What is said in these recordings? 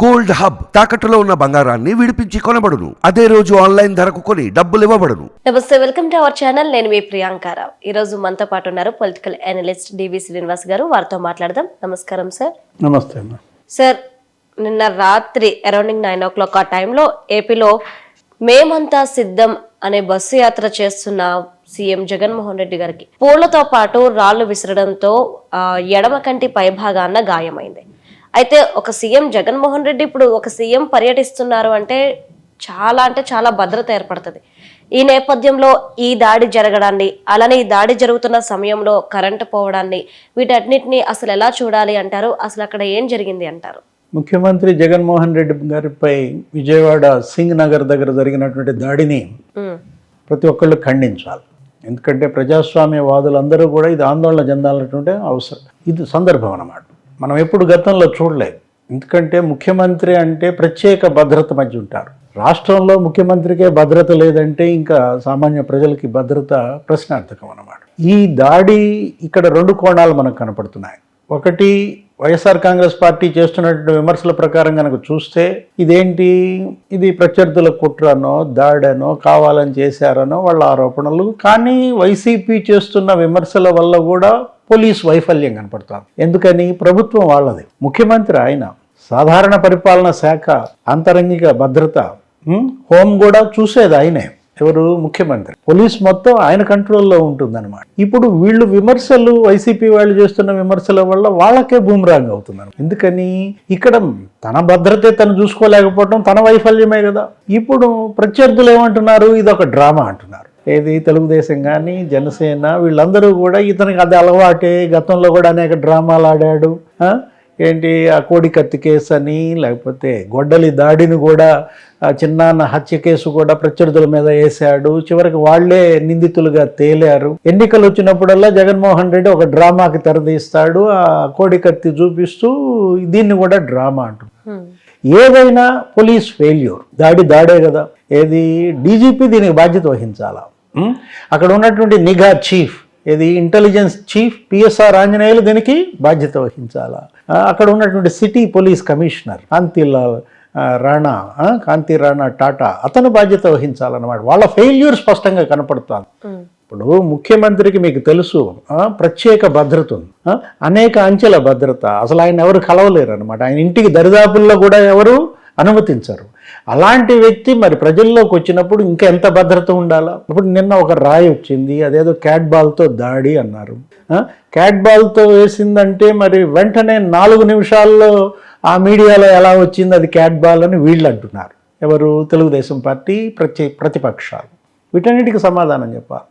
Gold hub తాకట్టులో ఉన్న బంగారాన్ని విడిపించి కొనబడును. అదే రోజు ఆన్లైన్ ధరకు కొని డబ్బులు ఇవ్వబడును. నమస్తే వెల్కమ్ టు అవర్ ఛానల్. నేను మీ ప్రియాంకారావు ఈ రోజు మనతో పాటు ఉన్నారు పొలిటికల్ అనలిస్ట్ డివి శ్రీనివాస్ గారు. వారితో మాట్లాడదాం. నమస్కారం సార్. నమస్తే సార్ నిన్న రాత్రి అరౌండింగ్ నైన్ ఓ క్లాక్ ఆ టైంలో ఏపీలో మేమంతా సిద్ధం అనే బస్సు యాత్ర చేస్తున్న సీఎం జగన్మోహన్ రెడ్డి గారికి. పూలతో పాటు రాళ్ళు విసరడంతో ఎడమ కంటి పైభాగాన గాయమైంది. అయితే ఒక సీఎం జగన్మోహన్ రెడ్డి ఇప్పుడు ఒక సీఎం పర్యటిస్తున్నారు అంటే చాలా అంటే చాలా భద్రత ఏర్పడుతుంది. ఈ నేపథ్యంలో ఈ దాడి జరగడాన్ని అలానే ఈ దాడి జరుగుతున్న సమయంలో కరెంటు పోవడాన్ని వీటన్నిటిని అసలు ఎలా చూడాలి అంటారు? అసలు అక్కడ ఏం జరిగింది అంటారు? ముఖ్యమంత్రి జగన్మోహన్ రెడ్డి గారిపై విజయవాడ సింగ్ నగర్ దగ్గర జరిగినటువంటి దాడిని ప్రతి ఒక్కళ్ళు ఖండించాలి. ఎందుకంటే ప్రజాస్వామ్యవాదులందరూ కూడా ఇది ఆందోళన చెందాలన్నటువంటి అవసరం. ఇది సందర్భం అన్నమాట. మనం ఎప్పుడు గతంలో చూడలేదు. ఎందుకంటే ముఖ్యమంత్రి అంటే ప్రత్యేక భద్రత మధ్య ఉంటారు. రాష్ట్రంలో ముఖ్యమంత్రికే భద్రత లేదంటే ఇంకా సామాన్య ప్రజలకి భద్రత ప్రశ్నార్థకం అన్నమాట. ఈ దాడి ఇక్కడ రెండు కోణాలు మనకు కనపడుతున్నాయి. ఒకటి వైఎస్ఆర్ కాంగ్రెస్ పార్టీ చేస్తున్నటువంటి విమర్శల ప్రకారం కనుక చూస్తే ఇదేంటి? ఇది ప్రత్యర్థుల కుట్రనో దాడనో కావాలని చేశారనో వాళ్ళ ఆరోపణలు. కానీ వైసీపీ చేస్తున్న విమర్శల వల్ల కూడా పోలీస్ వైఫల్యం కనపడుతుంది ఎందుకని? ప్రభుత్వం వాళ్ళది. ముఖ్యమంత్రి ఆయన సాధారణ పరిపాలన శాఖ అంతరంగిక భద్రత హోమ్ హోం కూడా చూసేది ఆయనే. ఎవరు? ముఖ్యమంత్రి. పోలీస్ మొత్తం ఆయన కంట్రోల్లో ఉంటుందన్నమాట. ఇప్పుడు వీళ్ళు విమర్శలు వైసీపీ వాళ్ళు చేస్తున్న విమర్శల వల్ల వాళ్ళకే బూమరాంగ్ అవుతుంది ఎందుకని? ఇక్కడ తన భద్రతే తను చూసుకోలేకపోవడం తన వైఫల్యమే కదా. ఇప్పుడు ప్రత్యర్థులు ఏమంటున్నారు? ఇది ఒక డ్రామా అంటున్నారు. ఏది తెలుగుదేశం కానీ జనసేన వీళ్ళందరూ కూడా ఇతనికి అది అలవాటే. గతంలో కూడా అనేక డ్రామాలు ఆడాడు? ఏంటి? ఆ కోడి కత్తి కేసు అని లేకపోతే గొడ్డలి దాడిని కూడా ఆ చిన్నాన్న హత్య కేసు కూడా ప్రత్యర్థుల మీద వేశాడు. చివరికి వాళ్ళే నిందితులుగా తేలారు. ఎన్నికలు వచ్చినప్పుడల్లా జగన్మోహన్ రెడ్డి ఒక డ్రామాకి తెరదీస్తాడు. ఆ కోడి కత్తి చూపిస్తూ దీన్ని కూడా డ్రామా ఉమ్, ఏదైనా పోలీస్ ఫెయిల్యూర్. దాడి దాడే కదా. ఏది? డీజీపీ దీనికి బాధ్యత వహించాలా? అక్కడ ఉన్నటువంటి నిఘా చీఫ్ ఏది? ఇంటెలిజెన్స్ చీఫ్ పిఎస్ఆర్ ఆంజనేయులు దీనికి బాధ్యత వహించాలా. అక్కడ ఉన్నటువంటి city police commissioner Kantilal Rana Kanti Rana Tata అతను బాధ్యత వహించాలన్నమాట. వాళ్ళ ఫెయిల్యూర్ స్పష్టంగా కనపడుతుంది. ఇప్పుడు ముఖ్యమంత్రికి మీకు తెలుసు ప్రత్యేక భద్రత ఉంది. అనేక అంచెల భద్రత. అసలు ఆయన ఎవరు కలవలేరు అనమాట ఆయన ఇంటికి దరిదాపుల్లో కూడా ఎవరు అనుమతించరు. అలాంటి వ్యక్తి మరి ప్రజల్లోకి వచ్చినప్పుడు ఇంకా ఎంత భద్రత ఉండాలా? ఇప్పుడు నిన్న ఒక రాయి వచ్చింది అదేదో క్యాట్ బాల్తో దాడి అన్నారు. క్యాట్ బాల్తో వేసిందంటే మరి వెంటనే నాలుగు నిమిషాల్లో ఆ మీడియాలో ఎలా వచ్చింది అది క్యాట్ బాల్ అని వీళ్ళు అంటున్నారు. ఎవరు? తెలుగుదేశం పార్టీ ప్రతి ప్రతిపక్షాలు. వీటన్నిటికి సమాధానం చెప్పాలి.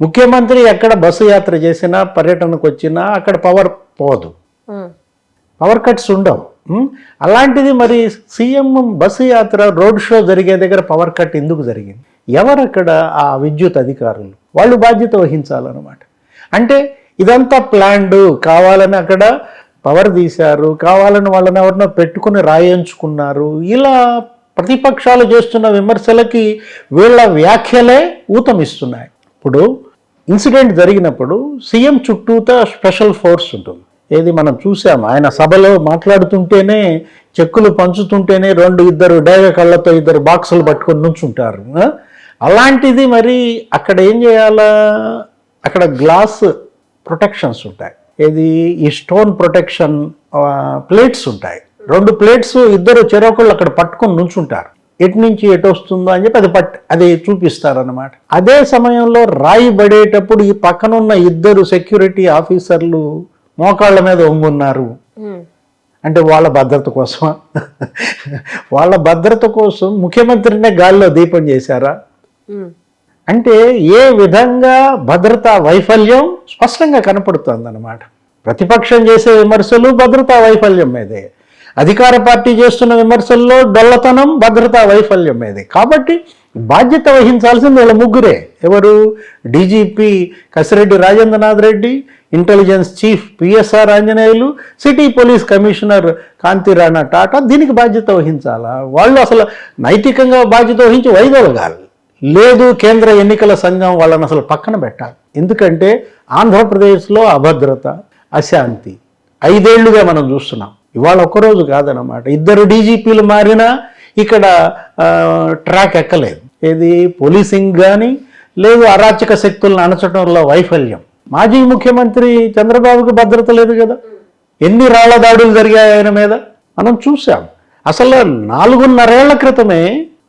ముఖ్యమంత్రి ఎక్కడ బస్సు యాత్ర చేసినా పర్యటనకు వచ్చినా అక్కడ పవర్ పోదు. పవర్ కట్స్ ఉండవు? అలాంటిది మరి సీఎం బస్సు యాత్ర రోడ్ షో జరిగే దగ్గర పవర్ కట్ ఎందుకు జరిగింది? ఎవరక్కడ ఆ విద్యుత్ అధికారులు? వాళ్ళు బాధ్యత వహించాలన్నమాట. అంటే ఇదంతా ప్లాన్డ్ కావాలని అక్కడ పవర్ తీశారు కావాలని వాళ్ళని ఎవరినో పెట్టుకుని రాయించుకున్నారు. ఇలా ప్రతిపక్షాలు చేస్తున్న విమర్శలకి వీళ్ళ వ్యాఖ్యలే ఊతమిస్తున్నాయి. ఇప్పుడు ఇన్సిడెంట్ జరిగినప్పుడు సీఎం చుట్టూతా స్పెషల్ ఫోర్స్ ఉంటుంది. ఏది మనం చూసాము ఆయన సభలో మాట్లాడుతుంటేనే చెక్కులు పంచుతుంటేనే రెండు ఇద్దరు డేగ కళ్ళతో ఇద్దరు బాక్సులు పట్టుకొని నుంచుంటారు. అలాంటిది మరి అక్కడ ఏం చేయాలా? అక్కడ గ్లాస్ ప్రొటెక్షన్స్ ఉంటాయి. ఏది? ఈ స్టోన్ ప్రొటెక్షన్ ప్లేట్స్ ఉంటాయి. రెండు ప్లేట్స్ ఇద్దరు చెరొకళ్ళు అక్కడ పట్టుకొని నుంచుంటారు. ఎటు నుంచి ఎటు వస్తుందో అని చెప్పి అది పట్ అది చూపిస్తారనమాట అదే సమయంలో రాయి పడేటప్పుడు ఈ పక్కనున్న ఇద్దరు సెక్యూరిటీ ఆఫీసర్లు మోకాళ్ళ మీద ఒంగున్నారు. అంటే వాళ్ళ భద్రత కోసమా వాళ్ళ భద్రత కోసం ముఖ్యమంత్రినే గాల్లో దీపం చేశారా? అంటే ఏ విధంగా భద్రతా వైఫల్యం స్పష్టంగా కనపడుతుంది అనమాట ప్రతిపక్షం చేసే విమర్శలు భద్రతా వైఫల్యం మీదే. అధికార పార్టీ చేస్తున్న విమర్శల్లో డొల్లతనం భద్రతా వైఫల్యం మీదే. కాబట్టి బాధ్యత వహించాల్సింది వాళ్ళ ముగ్గురే. ఎవరు? DGP Kasireddy Rajendranath Reddy intelligence chief PSR Anjaneyulu city police commissioner Kanti Rana Tata దీనికి బాధ్యత వహించాలా? వాళ్ళు అసలు నైతికంగా బాధ్యత వహించి వైదొలగాలి. లేదు కేంద్ర ఎన్నికల సంఘం వాళ్ళని అసలు పక్కన పెట్టాలి. ఎందుకంటే ఆంధ్రప్రదేశ్లో అభద్రత అశాంతి. ఐదేళ్ళుగా మనం చూస్తున్నాం. ఇవాళ ఒక్కరోజు కాదనమాట ఇద్దరు డీజీపీలు మారినా ఇక్కడ ట్రాక్ ఎక్కలేదు. ఏది పోలీసింగ్ కానీ లేదు అరాచక శక్తులను అణచడంలో వైఫల్యం. మాజీ ముఖ్యమంత్రి చంద్రబాబుకి భద్రత లేదు కదా. ఎన్ని రాళ్ళ దాడులు జరిగాయి ఆయన మీద? మనం చూసాం అసలు నాలుగున్నరేళ్ళ క్రితమే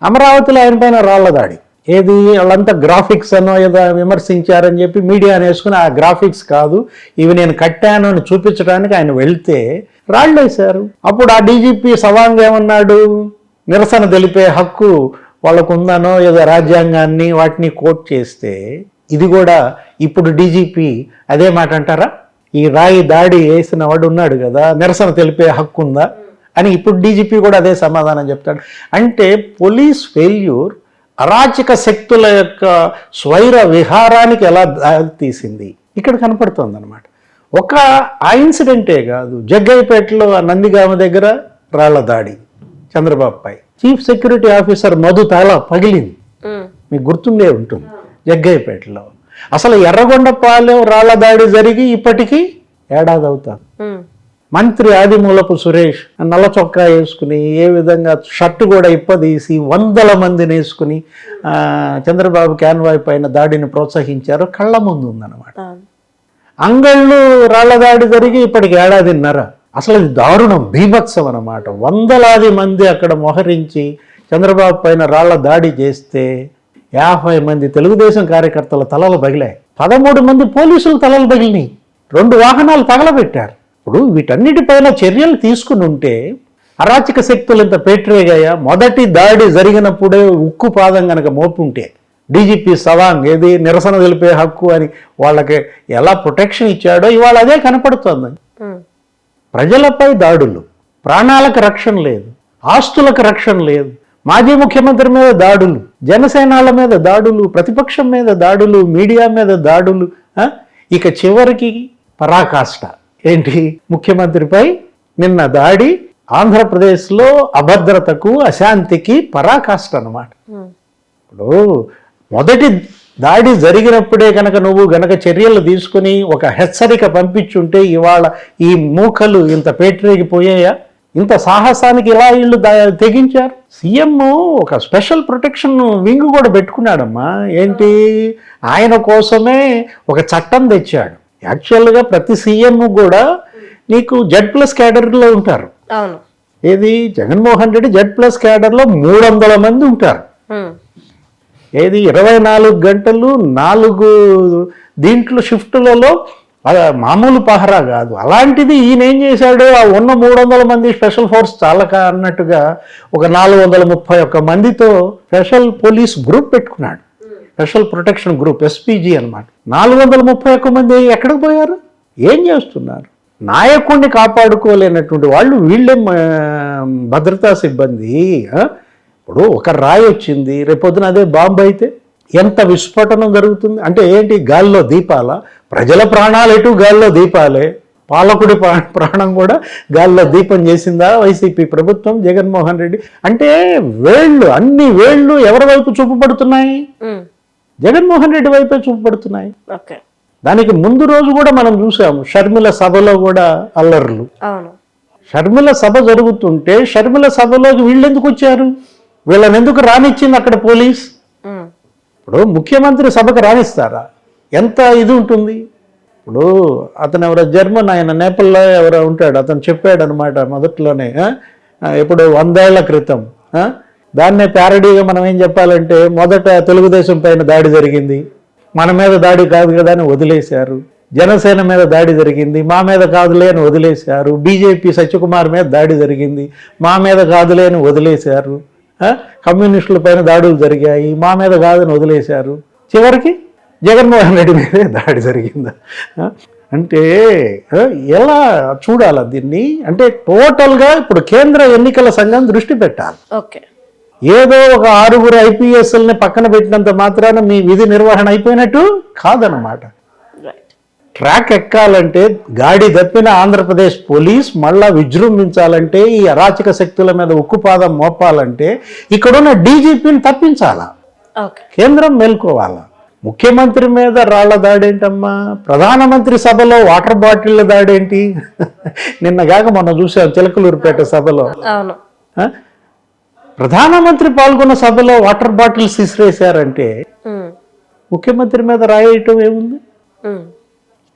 అమరావతిలో ఆయన పైన రాళ్ళ దాడి. ఏది వాళ్ళంతా గ్రాఫిక్స్ అనో ఏదో విమర్శించారని చెప్పి మీడియా వేసుకుని ఆ గ్రాఫిక్స్ కాదు ఇవి నేను కట్టాను అని చూపించడానికి ఆయన వెళ్తే రాళ్ళు వేశారు. అప్పుడు ఆ డీజీపీ సవాంగ్ ఏమన్నాడు? నిరసన తెలిపే హక్కు వాళ్ళకు ఉందనో ఏదో రాజ్యాంగాన్ని వాటిని కోట్ చేస్తే ఇది కూడా ఇప్పుడు డీజీపీ అదే మాట అంటారా? ఈ రాయి దాడి వేసిన వాడు ఉన్నాడు కదా నిరసన తెలిపే హక్కు ఉందా అని ఇప్పుడు డీజీపీ కూడా అదే సమాధానం చెప్తాడు. అంటే పోలీస్ ఫెయిల్యూర్ అరాచక శక్తుల యొక్క స్వైర విహారానికి ఎలా దారి తీసింది? ఇక్కడ కనపడుతోంది అనమాట ఒక ఆ ఇన్సిడెంటే కాదు జగ్గైపేటలో నందిగామ దగ్గర రాళ్ళ దాడి. చంద్రబాబుపై. చీఫ్ సెక్యూరిటీ ఆఫీసర్ మధు తాలా పగిలింది. మీకు గుర్తుండే ఉంటుంది జగ్గైపేటలో అసలు ఎర్రగొండపాలెం రాళ్ళ దాడి జరిగి ఇప్పటికీ ఏడాది అవుతారు ఉమ్, మంత్రి ఆదిమూలపు సురేష్ నల్ల చొక్కా వేసుకుని ఏ విధంగా షర్టు కూడా ఇప్పదీసి వందల మందిని వేసుకుని చంద్రబాబు క్యాన్వాయ్ పైన దాడిని ప్రోత్సహించారు. కళ్ళ ముందు ఉందన్నమాట. అంగళ్ళు రాళ్ళ దాడి జరిగి ఇప్పటికి ఏడాదిన్నర. అసలు దారుణం భీభత్సం అన్నమాట. వందలాది మంది అక్కడ మొహరించి చంద్రబాబు పైన రాళ్ళ దాడి చేస్తే యాభై మంది తెలుగుదేశం కార్యకర్తల తలలు పగిలాయి. పదమూడు మంది పోలీసులు తలలు పగిలినాయి. రెండు వాహనాలు తగలబెట్టారు. ఇప్పుడు వీటన్నిటిపైన చర్యలు తీసుకుని ఉంటే అరాచక శక్తులు ఇంత పేట్రేగాయా మొదటి దాడి జరిగినప్పుడే ఉక్కు పాదం గనక మోపుంటే డీజీపీ సవాంగ్ ఏది నిరసన తెలిపే హక్కు అని వాళ్ళకి ఎలా ప్రొటెక్షన్ ఇచ్చాడో ఇవాళ అదే కనపడుతోంది. ప్రజలపై దాడులు ప్రాణాలకు రక్షణ లేదు ఆస్తులకు రక్షణ లేదు మాజీ ముఖ్యమంత్రి మీద దాడులు జనసేనాల మీద దాడులు ప్రతిపక్షం మీద దాడులు మీడియా మీద దాడులు? ఇక చివరికి పరాకాష్ట. ఏంటి? ముఖ్యమంత్రిపై నిన్న దాడి ఆంధ్రప్రదేశ్లో అభద్రతకు అశాంతికి పరాకాష్ట అన్నమాట. ఉమ్, ఇప్పుడు మొదటి దాడి జరిగినప్పుడే కనుక నువ్వు గనక చర్యలు తీసుకుని ఒక హెచ్చరిక పంపించుంటే ఇవాళ ఈ మూకలు ఇంత పేటరేగిపోయాయా? ఇంత సాహసానికి ఇలా వీళ్ళు తెగించారు? సీఎం ఒక స్పెషల్ ప్రొటెక్షన్ వింగ్ కూడా పెట్టుకున్నాడమ్మా. ఏంటి? ఆయన కోసమే ఒక చట్టం తెచ్చాడు. యాక్చువల్గా ప్రతి సీఎం కూడా నీకు జెడ్ ప్లస్ క్యాడర్లో ఉంటారు. ఏది? జగన్మోహన్ రెడ్డి జెడ్ ప్లస్ క్యాడర్లో మూడు వందల మంది ఉంటారు. ఏది? ఇరవై నాలుగు గంటలు నాలుగు దీంట్లో షిఫ్టులలో మామూలు పహరా కాదు. అలాంటిది ఈయన ఏం చేశాడు? ఆ ఉన్న మూడు వందల మంది స్పెషల్ ఫోర్స్ చాలక అన్నట్టుగా ఒక నాలుగు వందల ముప్పై ఒక్క మందితో స్పెషల్ పోలీస్ గ్రూప్ పెట్టుకున్నాడు. స్పెషల్ ప్రొటెక్షన్ గ్రూప్ ఎస్పీజీ అన్నమాట. నాలుగు వందల ముప్పై ఒక్క మంది ఎక్కడికి పోయారు? ఏం చేస్తున్నారు? నాయకుడిని కాపాడుకోలేనటువంటి వాళ్ళు వీళ్ళే భద్రతా సిబ్బంది ఇప్పుడు ఒక రాయి వచ్చింది. రేపొద్దున అదే బాంబు అయితే ఎంత విస్ఫోటనం జరుగుతుంది? అంటే ఏంటి? గాల్లో దీపాల ప్రజల ప్రాణాలు ఎటు గాల్లో దీపాలే? పాలకుడి ప్రా- ప్రాణం కూడా గాల్లో దీపం చేసిందా? వైసీపీ ప్రభుత్వం జగన్మోహన్ రెడ్డి? అంటే వేళ్ళు అన్ని వేళ్ళు ఎవరి వైపు చూపబడుతున్నాయి జగన్మోహన్ రెడ్డి వైపే చూపబడుతున్నాయి దానికి ముందు రోజు కూడా మనం చూసాము షర్మిల సభలో కూడా అల్లర్లు. షర్మిల సభ జరుగుతుంటే షర్మిల సభలోకి వీళ్ళు ఎందుకు వచ్చారు? వీళ్ళని ఎందుకు రానిచ్చింది అక్కడ పోలీస్? ఇప్పుడు ముఖ్యమంత్రి సభకు రాణిస్తారా ఎంత ఇది ఉంటుంది? ఇప్పుడు అతను ఎవరో జర్మన్ ఆయన నేపల్లో ఎవరో ఉంటాడు అతను చెప్పాడు అనమాట మొదట్లోనే ఎప్పుడు వందేళ్ళ క్రితం? దాన్నే ప్యారడీగా మనం ఏం చెప్పాలంటే మొదట తెలుగుదేశం పైన దాడి జరిగింది. మన మీద దాడి కాదు కదా అని వదిలేశారు. జనసేన మీద దాడి జరిగింది. మా మీద కాదులే అని వదిలేశారు. బీజేపీ సత్యకుమార్ మీద దాడి జరిగింది. మా మీద కాదులే అని వదిలేశారు? కమ్యూనిస్టుల పైన దాడులు జరిగాయి. మా మీద కాదని వదిలేశారు. చివరికి జగన్మోహన్ రెడ్డి మీదే దాడి జరిగిందా? అంటే ఎలా చూడాలి దీన్ని? అంటే టోటల్గా ఇప్పుడు కేంద్ర ఎన్నికల సంఘం దృష్టి పెట్టాలి. ఓకే. ఏదో ఒక ఆరుగురు ఐపీఎస్ఎల్ని పక్కన పెట్టినంత మాత్రాన మీ విధి నిర్వహణ అయిపోయినట్టు కాదనమాట ట్రాక్ ఎక్కాలంటే గాడి తప్పిన ఆంధ్రప్రదేశ్ పోలీస్ మళ్ళా విజృంభించాలంటే ఈ అరాచక శక్తుల మీద ఉక్కుపాదం మోపాలంటే ఇక్కడున్న డీజీపీని తప్పించాలా? కేంద్రం మేల్కోవాలా? ముఖ్యమంత్రి మీద రాళ్ళ దాడేంటమ్మా? ప్రధానమంత్రి సభలో వాటర్ బాటిళ్ళ దాడేంటి? నిన్నగాక మొన్న చూసాం చిలకలూరుపేట సభలో? ప్రధానమంత్రి పాల్గొన్న సభలో వాటర్ బాటిల్స్ విసిరేశారంటే ఉమ్, ముఖ్యమంత్రి మీద రాయటం ఏముంది?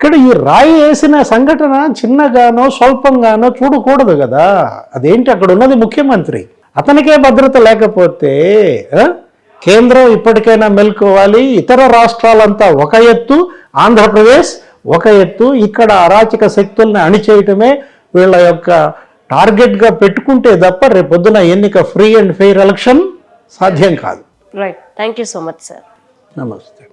ఇక్కడ ఈ రాయి వేసిన సంఘటన చిన్నగానో స్వల్పంగానో చూడకూడదు కదా. అదేంటి? అక్కడ ఉన్నది ముఖ్యమంత్రి. అతనికే భద్రత లేకపోతే? కేంద్రం ఇప్పటికైనా మెలుకోవాలి ఇతర రాష్ట్రాలంతా ఒక ఎత్తు ఆంధ్రప్రదేశ్ ఒక ఎత్తు ఇక్కడ అరాచక శక్తుల్ని అణిచేయటమే వీళ్ళ యొక్క టార్గెట్గా పెట్టుకుంటే తప్ప రేపొద్దున ఎన్నిక ఫ్రీ అండ్ ఫెయిర్ ఎలక్షన్ సాధ్యం కాదు. Right thank you so much sir నమస్తే.